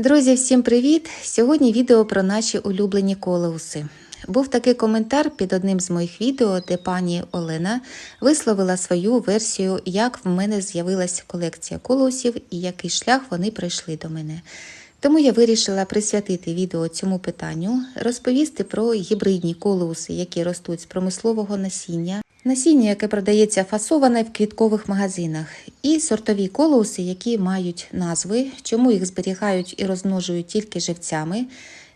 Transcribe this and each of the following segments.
Друзі, всім привіт! Сьогодні відео про наші улюблені колеуси. Був такий коментар під одним з моїх відео, де пані Олена висловила свою версію, як в мене з'явилася колекція колеусів і який шлях вони пройшли до мене. Тому я вирішила присвятити відео цьому питанню, розповісти про гібридні колеуси, які ростуть з промислового насіння, насіння, яке продається фасоване в квіткових магазинах, і сортові колоуси, які мають назви, чому їх зберігають і розмножують тільки живцями.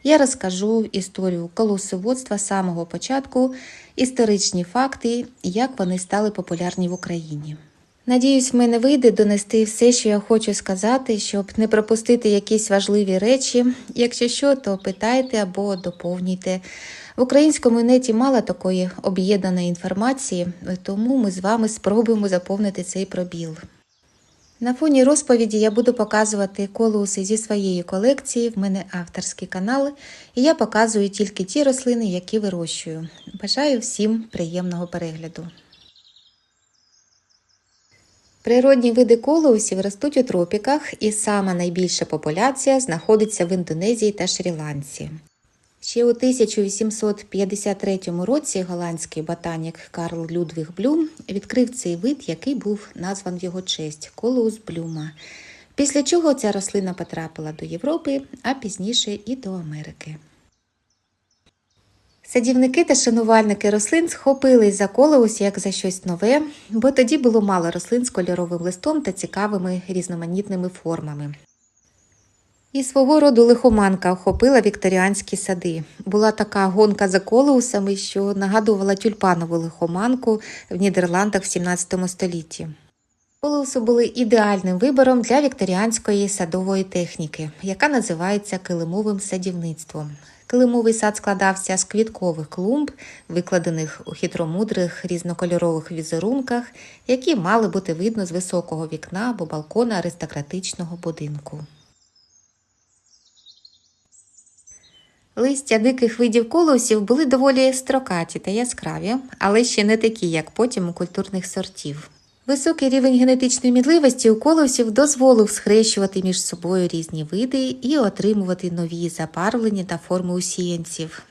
Я розкажу історію колосоводства з самого початку, історичні факти, як вони стали популярні в Україні. Надіюсь, в мене вийде донести все, що я хочу сказати, щоб не пропустити якісь важливі речі. Якщо що, то питайте або доповнюйте. В українському неті мало такої об'єднаної інформації, тому ми з вами спробуємо заповнити цей пробіл. На фоні розповіді я буду показувати колуси зі своєї колекції. В мене авторський канал, і я показую тільки ті рослини, які вирощую. Бажаю всім приємного перегляду. Природні види колоусів ростуть у тропіках, і сама найбільша популяція знаходиться в Індонезії та Шрі-Ланці. Ще у 1853 році голландський ботанік Карл Людвіг Блюм відкрив цей вид, який був назван в його честь колоус блюма. Після чого ця рослина потрапила до Європи, а пізніше і до Америки. Садівники та шанувальники рослин схопились за колеус як за щось нове, бо тоді було мало рослин з кольоровим листом та цікавими різноманітними формами. І свого роду лихоманка охопила вікторіанські сади. Була така гонка за колеусами, що нагадувала тюльпанову лихоманку в Нідерландах в 17 столітті. Колеуси були ідеальним вибором для вікторіанської садової техніки, яка називається килимовим садівництвом. Килимовий сад складався з квіткових клумб, викладених у хитромудрих різнокольорових візерунках, які мали бути видно з високого вікна або балкона аристократичного будинку. Листя диких видів колосів були доволі строкаті та яскраві, але ще не такі, як потім у культурних сортів. Високий рівень генетичної мідливості у колосів дозволив схрещувати між собою різні види і отримувати нові забарвлення та форми усіянців.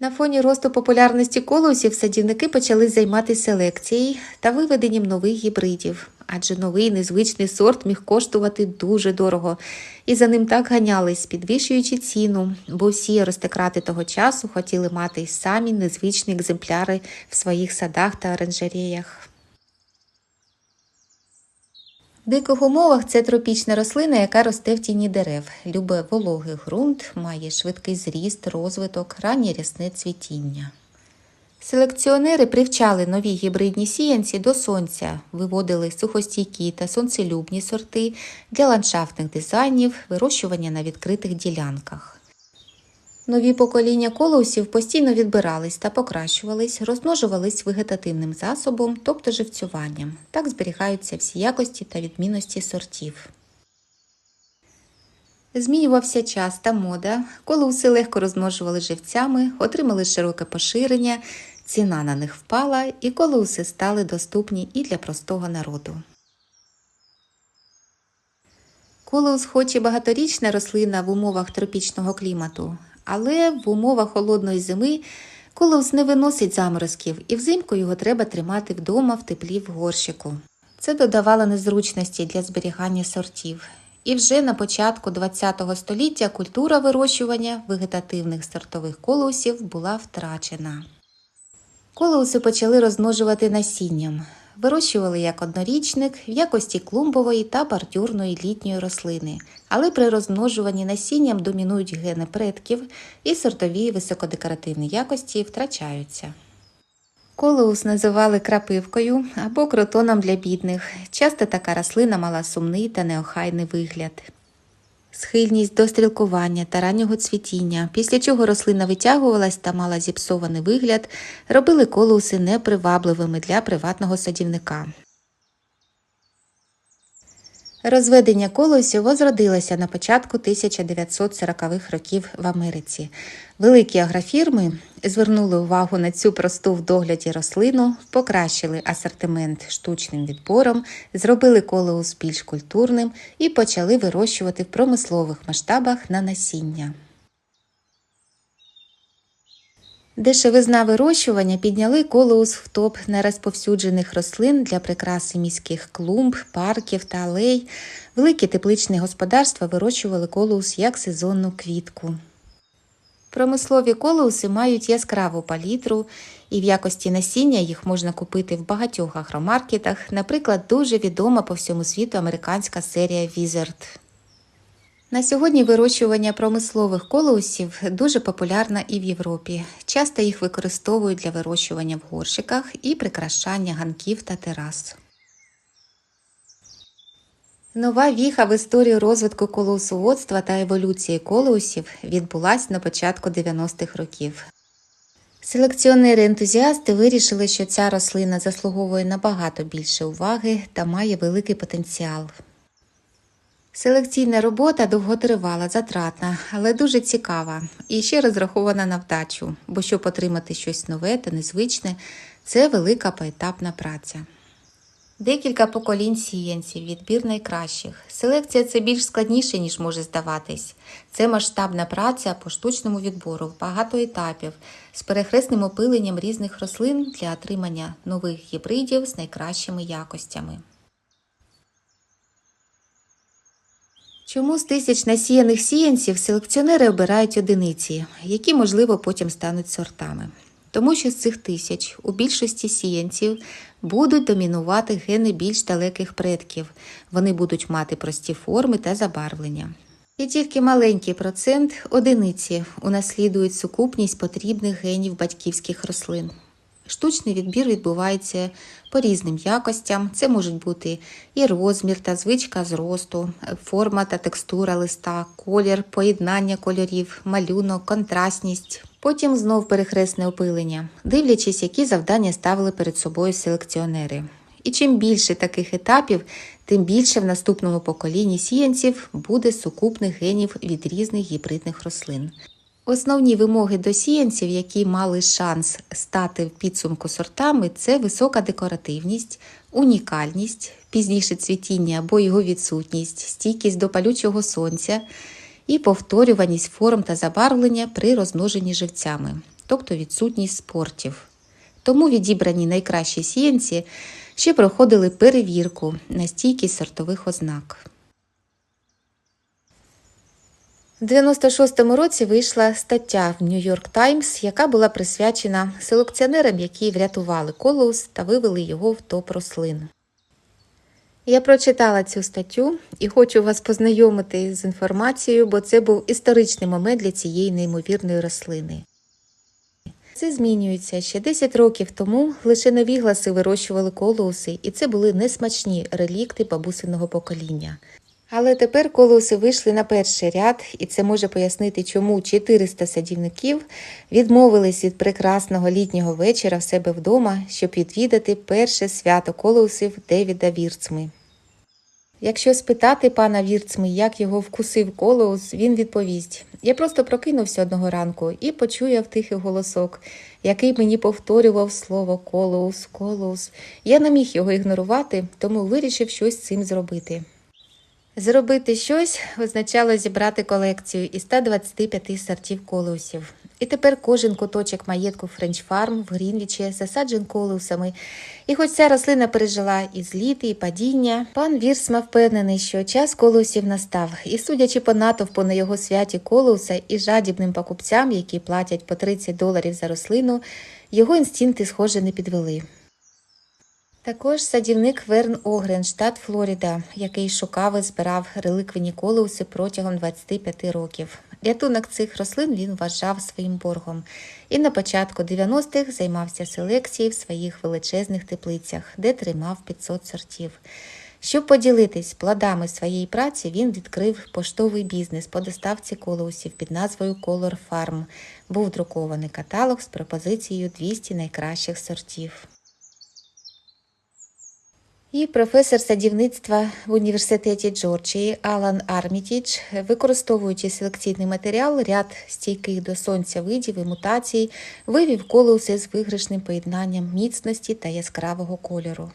На фоні росту популярності колосів садівники почали займатися селекцією та виведенням нових гібридів, адже новий незвичний сорт міг коштувати дуже дорого, і за ним так ганялись, підвищуючи ціну, бо всі аристократи того часу хотіли мати самі незвичні екземпляри в своїх садах та оранжереях. В диких умовах це тропічна рослина, яка росте в тіні дерев, любить вологий ґрунт, має швидкий зріст, розвиток, раннє рясне цвітіння. Селекціонери привчали нові гібридні сіянці до сонця, виводили сухостійкі та сонцелюбні сорти для ландшафтних дизайнів, вирощування на відкритих ділянках. Нові покоління колосів постійно відбирались та покращувались, розмножувались вегетативним засобом, тобто живцюванням. Так зберігаються всі якості та відмінності сортів. Змінювався час та мода, колоуси легко розмножували живцями, отримали широке поширення, ціна на них впала, і колоуси стали доступні і для простого народу. Колоус хоч і багаторічна рослина в умовах тропічного клімату, але в умовах холодної зими колос не виносить заморозків, і взимку його треба тримати вдома в теплі в горщику. Це додавало незручності для зберігання сортів. І вже на початку ХХ століття культура вирощування вегетативних сортових колосів була втрачена. Колоуси почали розмножувати насінням. Вирощували як однорічник в якості клумбової та бордюрної літньої рослини, але при розмножуванні насінням домінують гени предків і сортові високодекоративні якості втрачаються. Колоус називали крапивкою або кротоном для бідних. Часто така рослина мала сумний та неохайний вигляд. Схильність до стрілкування та раннього цвітіння, після чого рослина витягувалась та мала зіпсований вигляд, робили колоуси непривабливими для приватного садівника. Розведення колосів зродилося на початку 1940-х років в Америці. Великі агрофірми звернули увагу на цю просту в догляді рослину, покращили асортимент штучним відбором, зробили колеус більш культурним і почали вирощувати в промислових масштабах на насіння. Дешевизна вирощування підняли колеус в топ нерозповсюджених рослин для прикраси міських клумб, парків та алей. Великі тепличні господарства вирощували колеус як сезонну квітку. Промислові колеуси мають яскраву палітру, і в якості насіння їх можна купити в багатьох агромаркетах, наприклад, дуже відома по всьому світу американська серія Wizard. На сьогодні вирощування промислових колеусів дуже популярна і в Європі. Часто їх використовують для вирощування в горщиках і прикрашання ганків та терас. Нова віха в історії розвитку колеусоводства та еволюції колеусів відбулась на початку 90-х років. Селекціонери-ентузіасти вирішили, що ця рослина заслуговує набагато більше уваги та має великий потенціал. Селекційна робота довготривала, затратна, але дуже цікава і ще розрахована на вдачу, бо щоб отримати щось нове та незвичне, це велика поетапна праця. Декілька поколінь сіянців, відбір найкращих. Селекція це більш складніше, ніж може здаватись. Це масштабна праця по штучному відбору, багато етапів, з перехресним опиленням різних рослин для отримання нових гібридів з найкращими якостями. Чому з тисяч насіяних сіянців селекціонери обирають одиниці, які, можливо, потім стануть сортами? Тому що з цих тисяч у більшості сіянців будуть домінувати гени більш далеких предків. Вони будуть мати прості форми та забарвлення. І тільки маленький процент одиниці унаслідують сукупність потрібних генів батьківських рослин. Штучний відбір відбувається по різним якостям. Це можуть бути і розмір та звичка зросту, форма та текстура листа, колір, поєднання кольорів, малюнок, контрастність. Потім знов перехресне опилення, дивлячись, які завдання ставили перед собою селекціонери. І чим більше таких етапів, тим більше в наступному поколінні сіянців буде сукупних генів від різних гібридних рослин. Основні вимоги до сіянців, які мали шанс стати в підсумку сортами, це висока декоративність, унікальність, пізніше цвітіння або його відсутність, стійкість до палючого сонця і повторюваність форм та забарвлення при розмноженні живцями, тобто відсутність спортів. Тому відібрані найкращі сіянці ще проходили перевірку на стійкість сортових ознак. У 96-му році вийшла стаття в York Times, яка була присвячена селекціонерам, які врятували колеус та вивели його в топ рослин. Я прочитала цю статтю і хочу вас познайомити з інформацією, бо це був історичний момент для цієї неймовірної рослини. Це змінюється ще 10 років тому лише нові гласи вирощували колоуси, і це були несмачні релікти бабусиного покоління. Але тепер колоуси вийшли на перший ряд, і це може пояснити, чому 400 садівників відмовились від прекрасного літнього вечора в себе вдома, щоб відвідати перше свято колоусів Девіда Вірцми. Якщо спитати пана Вірцми, як його вкусив колоус, він відповість: Я просто прокинувся одного ранку і почуяв тихий голосок, який мені повторював слово колоус, колоус. Я не міг його ігнорувати, тому вирішив щось з цим зробити. Зробити щось означало зібрати колекцію із 125 сортів колеусів. І тепер кожен куточок маєтку Френч Фарм в Грінвічі засаджен колеусами. І хоч ця рослина пережила і зліти, і падіння, пан Вірсма впевнений, що час колеусів настав. І судячи по натовпу на його святі колеуса і жадібним покупцям, які платять по 30 доларів за рослину, його інстинкти, схоже, не підвели. Також садівник Верн Огрен, штат Флорида, який шукав і збирав реликвіні колеуси протягом 25 років. Рятунок цих рослин він вважав своїм боргом і на початку 90-х займався селекцією в своїх величезних теплицях, де тримав 500 сортів. Щоб поділитись плодами своєї праці, він відкрив поштовий бізнес по доставці колеусів під назвою Color Farm. Був друкований каталог з пропозицією 200 найкращих сортів. І професор садівництва в університеті Джорджії Алан Армітіч, використовуючи селекційний матеріал, ряд стійких до сонця видів і мутацій, вивів колеуси з виграшним поєднанням міцності та яскравого кольору.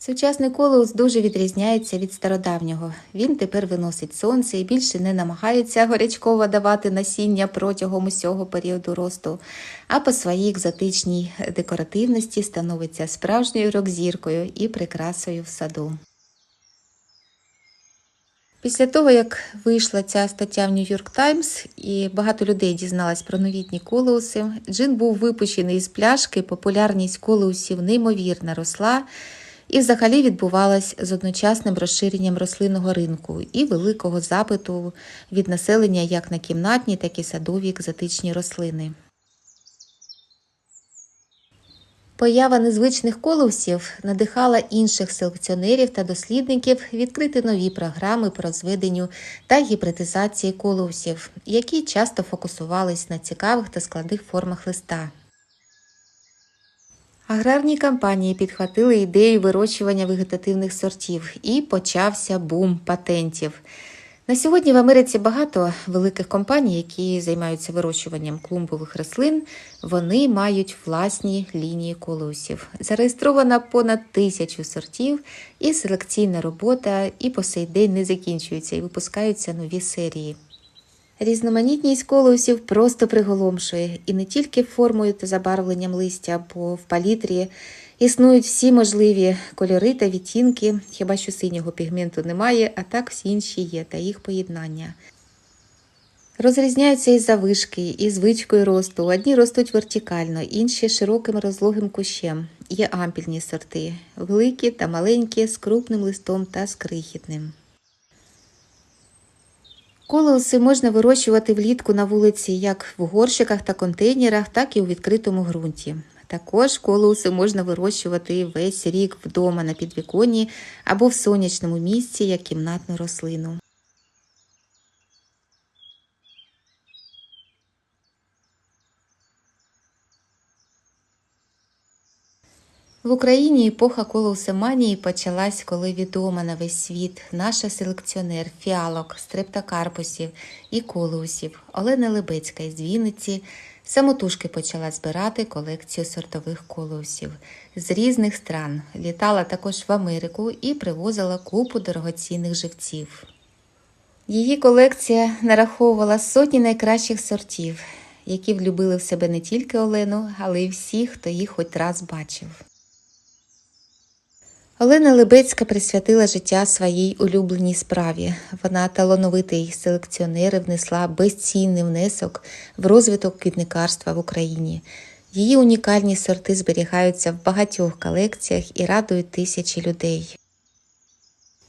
Сучасний колеус дуже відрізняється від стародавнього. Він тепер виносить сонце і більше не намагається горячково давати насіння протягом усього періоду росту, а по своїй екзотичній декоративності становиться справжньою рок-зіркою і прикрасою в саду. Після того, як вийшла ця стаття в Нью-Йорк Таймс і багато людей дізналось про новітні колеуси, джин був випущений з пляшки, популярність колеусів неймовірно росла і взагалі відбувалась з одночасним розширенням рослинного ринку і великого запиту від населення як на кімнатні, так і садові екзотичні рослини. Поява незвичних колеусів надихала інших селекціонерів та дослідників відкрити нові програми по розведенню та гібридизації колеусів, які часто фокусувались на цікавих та складних формах листа. Аграрні компанії підхватили ідею вирощування вегетативних сортів і почався бум патентів. На сьогодні в Америці багато великих компаній, які займаються вирощуванням клумбових рослин. Вони мають власні лінії колеусів. Зареєстровано понад тисячу сортів, і селекційна робота і по сей день не закінчується і випускаються нові серії. Різноманітність колеусів просто приголомшує і не тільки формою та забарвленням листя, бо в палітрі існують всі можливі кольори та відтінки, хіба що синього пігменту немає, а так всі інші є та їх поєднання. Розрізняються і завишки, і звичкою росту. Одні ростуть вертикально, інші широким розлогим кущем. Є ампільні сорти, великі та маленькі, з крупним листом та з крихітним. Колеуси можна вирощувати влітку на вулиці як в горщиках та контейнерах, так і у відкритому ґрунті. Також колоси можна вирощувати весь рік вдома на підвіконні або в сонячному місці як кімнатну рослину. В Україні епоха колоусеманії почалась, коли відома на весь світ наша селекціонер фіалок, стрептокарпусів і колеусів Олена Лебецька із Вінниці самотужки почала збирати колекцію сортових колеусів з різних стран. Літала також в Америку і привозила купу дорогоцінних живців. Її колекція нараховувала сотні найкращих сортів, які влюбили в себе не тільки Олену, але й всіх, хто їх хоч раз бачив. Олена Лебецька присвятила життя своїй улюбленій справі. Вона талановитий селекціонер і внесла безцінний внесок в розвиток квітникарства в Україні. Її унікальні сорти зберігаються в багатьох колекціях і радують тисячі людей.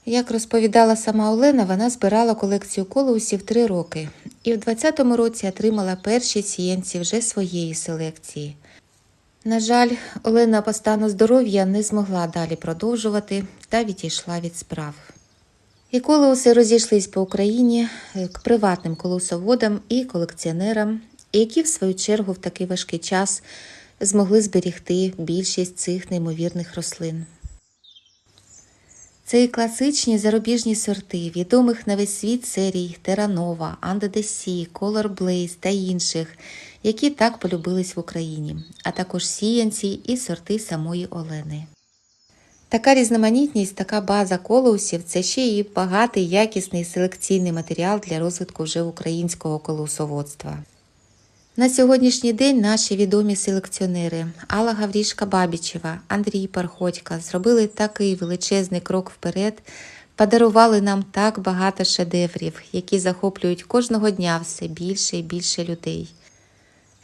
Як розповідала сама Олена, вона збирала колекцію колеусів три роки і в 20-му році отримала перші сіянці вже своєї селекції. На жаль, Олена по стану здоров'я не змогла далі продовжувати та відійшла від справ. І колеуси розійшлись по Україні к приватним колосоводам і колекціонерам, які, в свою чергу, в такий важкий час змогли зберігти більшість цих неймовірних рослин. Це і класичні зарубіжні сорти відомих на весь світ серій the Sea, Color Blaze та інших, які так полюбились в Україні, а також сіянці і сорти самої Олени. Така різноманітність, така база колоусів це ще і багатий якісний селекційний матеріал для розвитку вже українського колосоводства. На сьогоднішній день наші відомі селекціонери Алла Гаврішка Бабічева, Андрій Парходька зробили такий величезний крок вперед, подарували нам так багато шедеврів, які захоплюють кожного дня все більше і більше людей.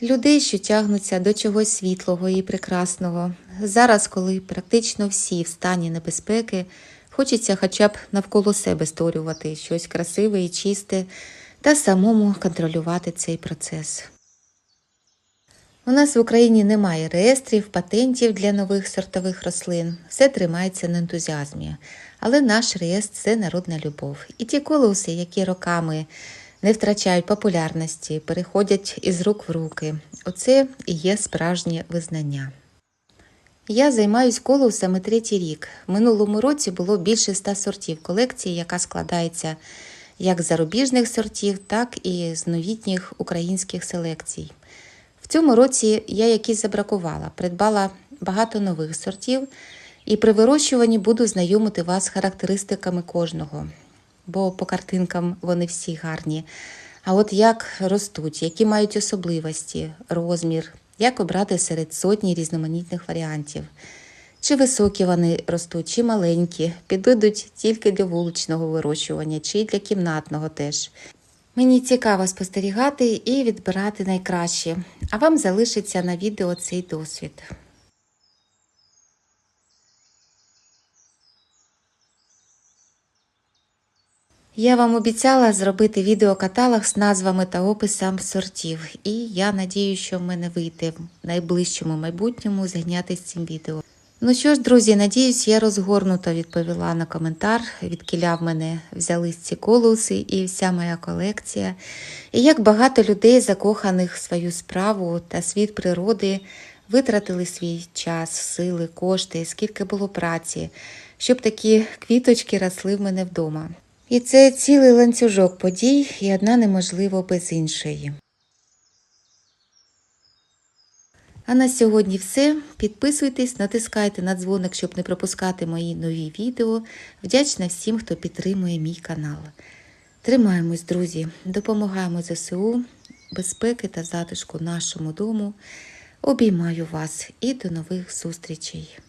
Людей, що тягнуться до чогось світлого і прекрасного. Зараз, коли практично всі в стані небезпеки, хочеться хоча б навколо себе створювати щось красиве і чисте та самому контролювати цей процес. У нас в Україні немає реєстрів, патентів для нових сортових рослин. Все тримається на ентузіазмі. Але наш реєстр це народна любов. І ті колоуси, які роками не втрачають популярності, переходять із рук в руки. Оце і є справжнє визнання. Я займаюсь колоусами третій рік. Минулому році було більше ста сортів колекції, яка складається як з зарубіжних сортів, так і з новітніх українських селекцій. В цьому році я якісь забракувала, придбала багато нових сортів, і при вирощуванні буду знайомити вас з характеристиками кожного, бо по картинкам вони всі гарні. А от як ростуть, які мають особливості, розмір, як обрати серед сотні різноманітних варіантів. Чи високі вони ростуть, чи маленькі, підійдуть тільки для вуличного вирощування, чи для кімнатного теж. Мені цікаво спостерігати і відбирати найкраще, а вам залишиться на відео цей досвід. Я вам обіцяла зробити відеокаталог з назвами та описом сортів, і я надію, що в мене вийде в найближчому майбутньому зайнятися цим відео. Ну що ж, друзі, надіюсь, я розгорнуто відповіла на коментар, відкіля в мене взялись ці колуси і вся моя колекція. І як багато людей, закоханих в свою справу та світ природи, витратили свій час, сили, кошти, скільки було праці, щоб такі квіточки росли в мене вдома. І це цілий ланцюжок подій, і одна неможливо без іншої. А на сьогодні все. Підписуйтесь, натискайте на дзвоник, щоб не пропускати мої нові відео. Вдячна всім, хто підтримує мій канал. Тримаємось, друзі, допомагаємо ЗСУ, безпеки та затишку нашому дому. Обіймаю вас і до нових зустрічей!